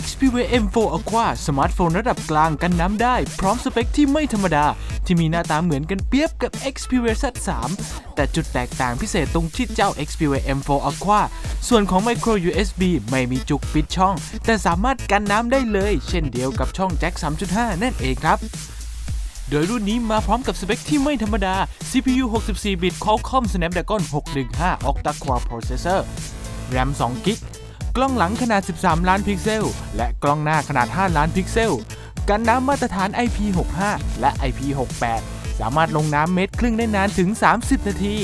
XPW M4 Aqua สมาร์ทโฟนระดับกลางกันน้ำได้ พร้อมสเปคที่ไม่ธรรมดา ที่มีหน้าตาเหมือนกันเปียบกับ XPW Z3 แต่จุดแตกต่างพิเศษตรงที่เจ้า XPW M4 Aqua ส่วนของ Micro USB ไม่มีจุกปิดช่อง แต่สามารถกันน้ำได้เลย เช่นเดียวกับช่องแจ็ค 3.5 นั่นเองครับโดยรุ่นนี้มาพร้อมกับสเปคที่ไม่ธรรมดา CPU 64 บิต Qualcomm Snapdragon 615 Octa-core Processor RAM 2 g b กล้องหลังขนาด 13 ล้านพิกเซล และกล้องหน้าขนาด 5 ล้านพิกเซล กันน้ำมาตรฐาน IP65 และ IP68 สามารถลงน้ำเม็ดครึ่งได้นานถึง 30 นาที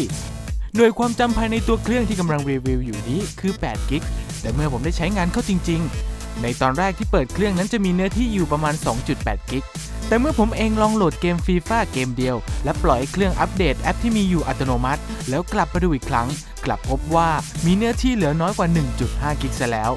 หน่วยความจำภายในตัวเครื่องที่กำลังรีวิวอยู่นี้คือ8กิกแต่เมื่อผมได้ใช้งานเข้าจริง ๆ ในตอนแรกที่เปิดเครื่องนั้นจะมีเนื้อที่อยู่ประมาณ 2.8 กิกแต่เมื่อผมเองลองโหลดเกมฟีฟ่าเกมเดียว และปล่อยเครื่องอัปเดตแอปที่มีอยู่อัตโนมัติ แล้วกลับมาดูอีกครั้ง กลับพบว่ามีเนื้อที่เหลือน้อยกว่า 1.5 กิกซะแล้ว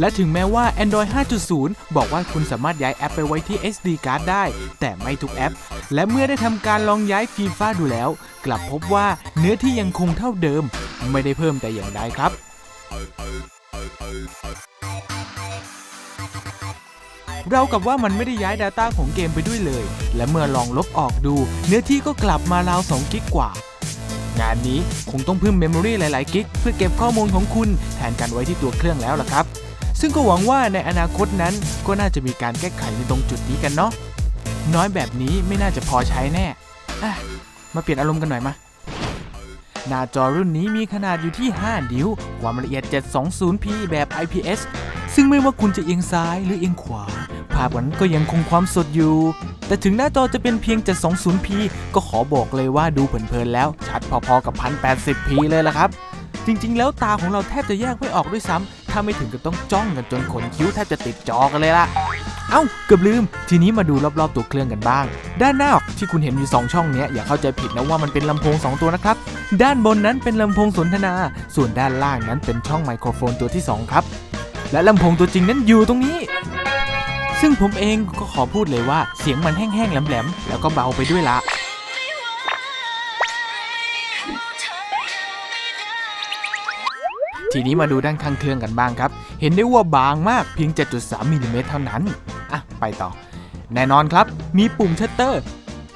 และถึงแม้ว่า Android 5.0 บอกว่าคุณสามารถย้ายแอปไปไว้ที่ SD card ได้ แต่ไม่ทุกแอป และเมื่อได้ทำการลองย้ายฟีฟ่าดูแล้ว กลับพบว่าเนื้อที่ยังคงเท่าเดิม ไม่ได้เพิ่มแต่อย่างใดครับเรากับว่ามันไม่ได้ย้าย Data ของเกมไปด้วยเลย และเมื่อลองลบออกดู เนื้อที่ก็กลับมาราว2กิกกว่า งานนี้คงต้องเพิ่มเมมโมรีหลาย ๆ กิก เพื่อเก็บข้อมูลของคุณแทนกันไว้ที่ตัวเครื่องแล้วล่ะครับ ซึ่งก็หวังว่าในอนาคตนั้นก็น่าจะมีการแก้ไขในตรงจุดนี้กันเนาะน้อยแบบนี้ไม่น่าจะพอใช้แน่อะมาเปลี่ยนอารมณ์กันหน่อยมาหน้าจอรุ่นนี้มีขนาดอยู่ที่ 5 นิ้ว ความละเอียด 720p แบบ IPS ซึ่งไม่ว่าคุณจะเอียงซ้ายหรือเอียงขวา ภาพนั้นก็ยังคงความสดอยู่ แต่ถึงหน้าจอจะเป็นเพียง 720p ก็ขอบอกเลยว่าดูเผินๆแล้ว ชัดพอๆกับ 1080p เลยล่ะครับ จริงๆ แล้วตาของเราแทบจะแยกไม่ออกด้วยซ้ำ ถ้าไม่ถึงกับต้องจ้องกันจนขนคิ้วแทบจะติดจอกันเลยล่ะเอ้าเกือบลืม ทีนี้มาดูรอบๆตัวเครื่องกันบ้าง ด้านหน้าที่คุณเห็นอยู่ 2 ช่องเนี้ยอย่าเข้าใจผิดนะว่ามันเป็นลำโพง 2 ตัวนะครับ ด้านบนนั้นเป็นลำโพงสนทนา ส่วนด้านล่างนั้นเป็นช่องไมโครโฟนตัวที่ 2 ครับ และลำโพงตัวจริงนั้นอยู่ตรงนี้ ซึ่งผมเองก็ขอพูดเลยว่าเสียงมันแห้งๆแหลมๆแล้วก็เบาไปด้วยละทีนี้มาดูด้านข้างเครื่องกันบ้างครับ เห็นได้ว่าบางมากเพียง 7.3มิลลิเมตรเท่านั้น อะ ไปต่อ แน่นอนครับ มีปุ่มชัตเตอร์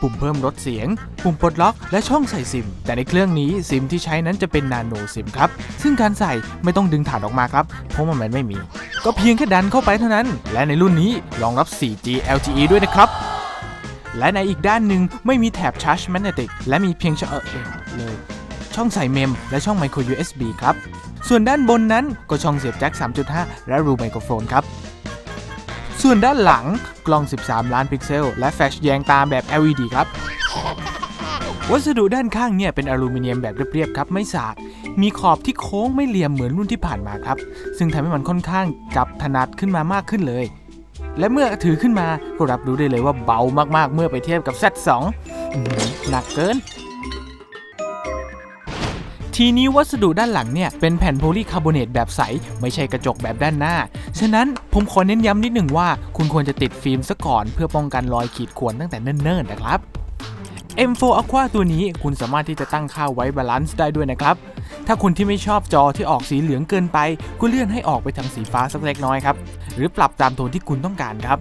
ปุ่มเพิ่มลดเสียง ปุ่มปลดล็อก และช่องใส่ซิม แต่ในเครื่องนี้ซิมที่ใช้นั้นจะเป็นนาโนซิมครับ ซึ่งการใส่ไม่ต้องดึงถาดออกมาครับ เพราะมันไม่มี ก็เพียงแค่ดันเข้าไปเท่านั้น และในรุ่นนี้รองรับ 4G LTE ด้วยนะครับ และในอีกด้านหนึ่งไม่มีแถบ Charge Magnetic และมีเพียงช่อเออเออเลย ช่องใส่เมม และช่อง Micro USB ครับ ส่วนด้านบนนั้นก็ช่องเสียบแจ็ค 3.5 และรูไมโครโฟนครับ ส่วนด้านหลังกล้อง 13 ล้านพิกเซล และแฟลชแยงตาแบบ LED ครับ วัสดุด้านข้างเนี่ยเป็นอลูมิเนียมแบบเรียบๆครับไม่สากมีขอบที่โค้งไม่เหลี่ยมเหมือนรุ่นที่ผ่านมาครับ ซึ่งทำให้มันค่อนข้างจับถนัดขึ้นมามากขึ้นเลย และเมื่อถือขึ้นมาก็รับรู้ได้เลยว่าเบามากๆเมื่อไปเทียบกับ Z2 อื้อหือหนักเกิน ทีนี้วัสดุด้านหลังเนี่ยเป็นแผ่นโพลีคาร์บอเนตแบบใส ไม่ใช่กระจกแบบด้านหน้า ฉะนั้นผมขอเน้นย้ำนิดหนึ่งว่า คุณควรจะติดฟิล์มซะก่อนเพื่อป้องกันรอยขีดข่วนตั้งแต่เนิ่นๆนะครับ M4 Aqua ตัวนี้คุณสามารถที่จะตั้งค่าไว้บาลานซ์ได้ด้วยนะครับ ถ้าคุณที่ไม่ชอบจอที่ออกสีเหลืองเกินไปก็เลื่อนให้ออกไปทางสีฟ้าสักเล็กน้อยครับ หรือปรับตามโทนที่คุณต้องการครับ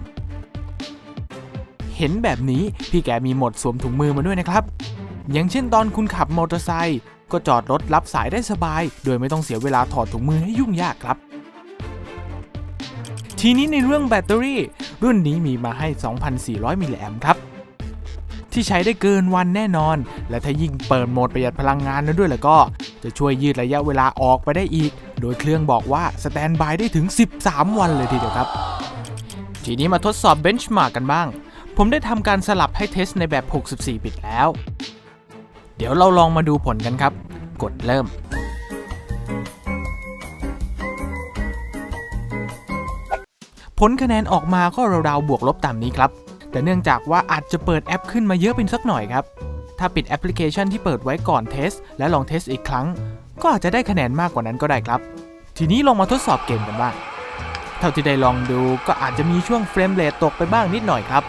เห็นแบบนี้พี่แกมีหมดสวมถุงมือมาด้วยนะครับ อย่างเช่นตอนคุณขับมอเตอร์ไซค์ก็จอดรถรับสายได้สบาย โดยไม่ต้องเสียเวลาถอดถุงมือให้ยุ่งยากครับ ทีนี้ในเรื่องแบตเตอรี่ รุ่นนี้มีมาให้ 2,400 มิลลิแอมป์ครับ ที่ใช้ได้เกินวันแน่นอน และถ้ายิ่งเปิดโหมดประหยัดพลังงานแล้วด้วยแล้วก็ จะช่วยยืดระยะเวลาออกไปได้อีก โดยเครื่องบอกว่าสแตนบายได้ถึง 13 วันเลยทีเดียวครับ ทีนี้มาทดสอบเบนช์มาร์กกันบ้าง ผมได้ทำการสลับให้เทสในแบบ 64 บิตแล้ว เดี๋ยวเราลองมาดูผลกันครับ กดเริ่มผลคะแนนออกมาก็ราวๆบวกลบตามนี้ครับ แต่เนื่องจากว่าอาจจะเปิดแอปขึ้นมาเยอะเป็นสักหน่อยครับ ถ้าปิดแอปพลิเคชันที่เปิดไว้ก่อนเทส และลองเทสอีกครั้ง ก็อาจจะได้คะแนนมากกว่านั้นก็ได้ครับ ทีนี้ลองมาทดสอบเกมกันบ้าง เท่าที่ได้ลองดูก็อาจจะมีช่วงเฟรมเรทตกไปบ้างนิดหน่อยครับ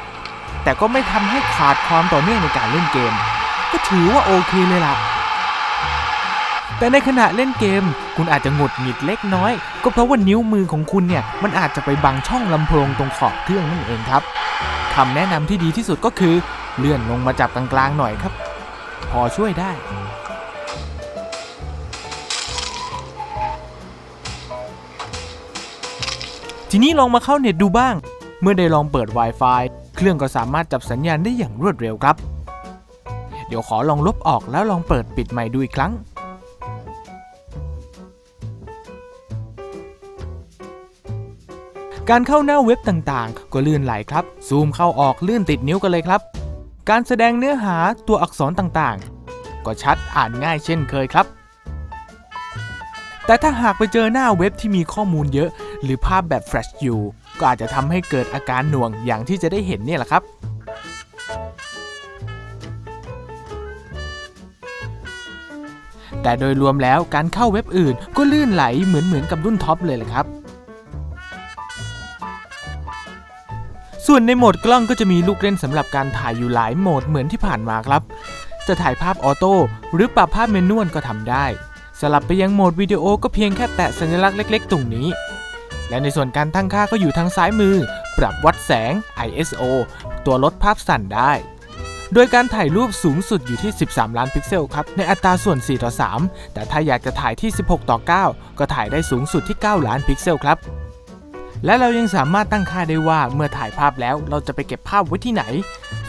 แต่ก็ไม่ทำให้ขาดความต่อเนื่องในการเล่นเกม ก็ถือว่าโอเคเลยล่ะแต่ในขณะเล่นเกม คุณอาจจะหงุดหงิดเล็กน้อย ก็เพราะว่านิ้วมือของคุณเนี่ย มันอาจจะไปบังช่องลำโพงตรงขอบเครื่องนั่นเองครับำแนะนำที่ดีที่สุดก็คือ เลื่อนลงมาจับกลางๆหน่อยครับ พอช่วยได้ ทีนี้ลองมาเข้าเน็ตดูบ้าง เมื่อได้ลองเปิด Wi-Fi เครื่องก็สามารถจับสัญญาณได้อย่างรวดเร็วครับ เดี๋ยวขอลองลบออกแล้วลองเปิดปิดใหม่ดูอีกครั้ง การเข้าหน้าเว็บต่างๆ ก็ลื่นไหลครับ ซูมเข้าออกลื่นติดนิ้วกันเลยครับ การแสดงเนื้อหาตัวอักษรต่างๆ ก็ชัดอ่านง่ายเช่นเคยครับ แต่ถ้าหากไปเจอหน้าเว็บที่มีข้อมูลเยอะ หรือภาพแบบแฟลชอยู่ก็อาจจะทำให้เกิดอาการหน่วงอย่างที่จะได้เห็นเนี่ยแหละครับแต่โดยรวมแล้วการเข้าเว็บอื่นก็ลื่นไหลเหมือนเหมือนกับรุ่นท็อปเลยแหละครับ ส่วนในโหมดกล้องก็จะมีลูกเล่นสำหรับการถ่ายอยู่หลายโหมดเหมือนที่ผ่านมาครับ จะถ่ายภาพออโต้หรือปรับภาพเมนวลก็ทำได้ สลับไปยังโหมดวิดีโอก็เพียงแค่แตะสัญลักษณ์เล็ก ๆ ตรงนี้ และในส่วนการตั้งค่าก็อยู่ทางซ้ายมือ ปรับวัดแสง ISO ตัวลดภาพสั่นได้ โดยการถ่ายรูปสูงสุดอยู่ที่ 13 ล้านพิกเซลครับ ในอัตราส่วน 4 ต่อ 3 แต่ถ้าอยากจะถ่ายที่ 16 ต่อ 9 ก็ถ่ายได้สูงสุดที่ 9 ล้านพิกเซลครับ และเรายังสามารถตั้งค่าได้ว่าเมื่อถ่ายภาพแล้วเราจะไปเก็บภาพไว้ที่ไหน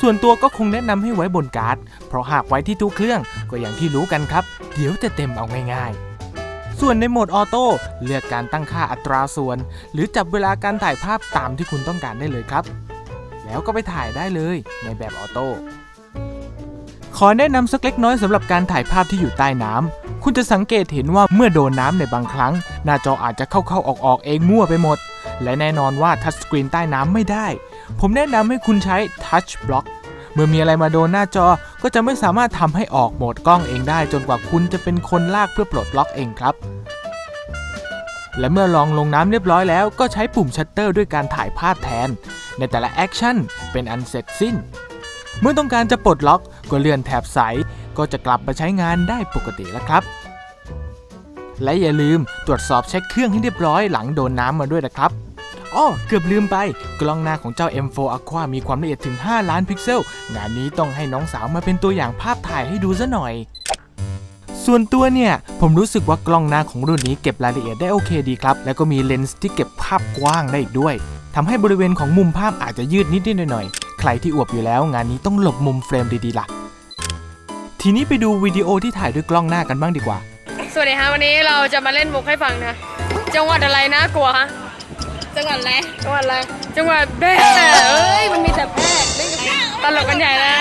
ส่วนตัวก็คงแนะนำให้ไว้บนการ์ด เพราะหากไว้ที่ตู้เครื่องก็อย่างที่รู้กันครับ เดี๋ยวจะเต็มเอาง่ายๆ ส่วนในโหมดออโต้เลือกการตั้งค่าอัตราส่วน หรือจับเวลาการถ่ายภาพตามที่คุณต้องการได้เลยครับ แล้วก็ไปถ่ายได้เลยในแบบออโต้ขอแนะนำสักเล็กน้อยสำหรับการถ่ายภาพที่อยู่ใต้น้ำคุณจะสังเกตเห็นว่าเมื่อโดนน้ำในบางครั้ง หน้าจออาจจะเข้าๆออกๆเองมั่วไปหมด และแน่นอนว่าทัชสกรีนใต้น้ำไม่ได้ ผมแนะนำให้คุณใช้ Touch Block เมื่อมีอะไรมาโดนหน้าจอก็จะไม่สามารถทำให้ออกโหมดกล้องเองได้ จนกว่าคุณจะเป็นคนลากเพื่อปลดล็อกเองครับ และเมื่อลองลงน้ำเรียบร้อยแล้วก็ใช้ปุ่มชัตเตอร์ด้วยการถ่ายภาพแทน ในแต่ละแอคชั่นเป็นอันเสร็จสิ้น เมื่อต้องการจะปลดล็อกก็เลื่อนแถบใส ก็จะกลับมาใช้งานได้ปกติแล้วครับ และอย่าลืมตรวจสอบเช็คเครื่องให้เรียบร้อยหลังโดนน้ำมาด้วยนะครับ อ้อเกือบลืมไป กล้องหน้าของเจ้า M4 Aqua มีความละเอียดถึง 5 ล้านพิกเซล งานนี้ต้องให้น้องสาวมาเป็นตัวอย่างภาพถ่ายให้ดูซะหน่อย ส่วนตัวเนี่ย ผมรู้สึกว่ากล้องหน้าของรุ่นนี้เก็บรายละเอียดได้โอเคดีครับ แล้วก็มีเลนส์ที่เก็บภาพกว้างได้อีกด้วยทำให้บริเวณของมุมภาพอาจจะยืดนิดๆหน่อยๆ ใครที่อวบอยู่แล้วงานนี้ต้องหลบมุมเฟรมดีๆล่ะ ทีนี้ไปดูวิดีโอที่ถ่ายด้วยกล้องหน้ากันบ้างดีกว่า สวัสดีฮะวันนี้เราจะมาเล่นมุกให้ฟังนะ จังหวัดอะไรนะกลัวฮะ จังหวัดอะไรจังหวัดอะไรจังหวัดแพร่เอ้ยมันมีแต่แพร่ไม่ตลกกันใหญ่นะ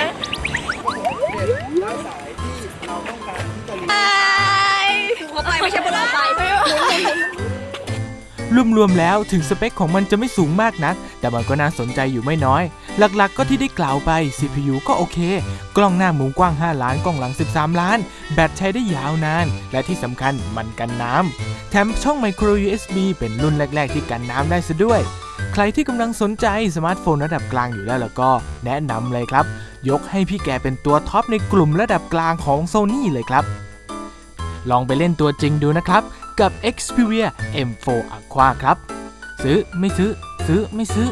เขาไปไม่ใช่บนรถไฟรวมๆแล้วถึงสเปคของมันจะไม่สูงมากนัก แต่มันก็น่าสนใจอยู่ไม่น้อย หลักๆ ก็ที่ได้กล่าวไป CPU ก็โอเค กล้องหน้ามุมกว้าง 5 ล้าน กล้องหลัง 13 ล้าน แบตใช้ได้ยาวนาน และที่สำคัญมันกันน้ำ แถมช่อง micro USB เป็นรุ่นแรก ๆ ที่กันน้ำได้ซะด้วย ใครที่กำลังสนใจสมาร์ทโฟนระดับกลางอยู่แล้วแล้วก็แนะนำเลยครับ ยกให้พี่แกเป็นตัวท็อปในกลุ่มระดับกลางของ Sony เลยครับ ลองไปเล่นตัวจริงดูนะครับ กับ Xperia M4 Aqua ครับ ซื้อไม่ซื้อ ซื้อไม่ซื้อ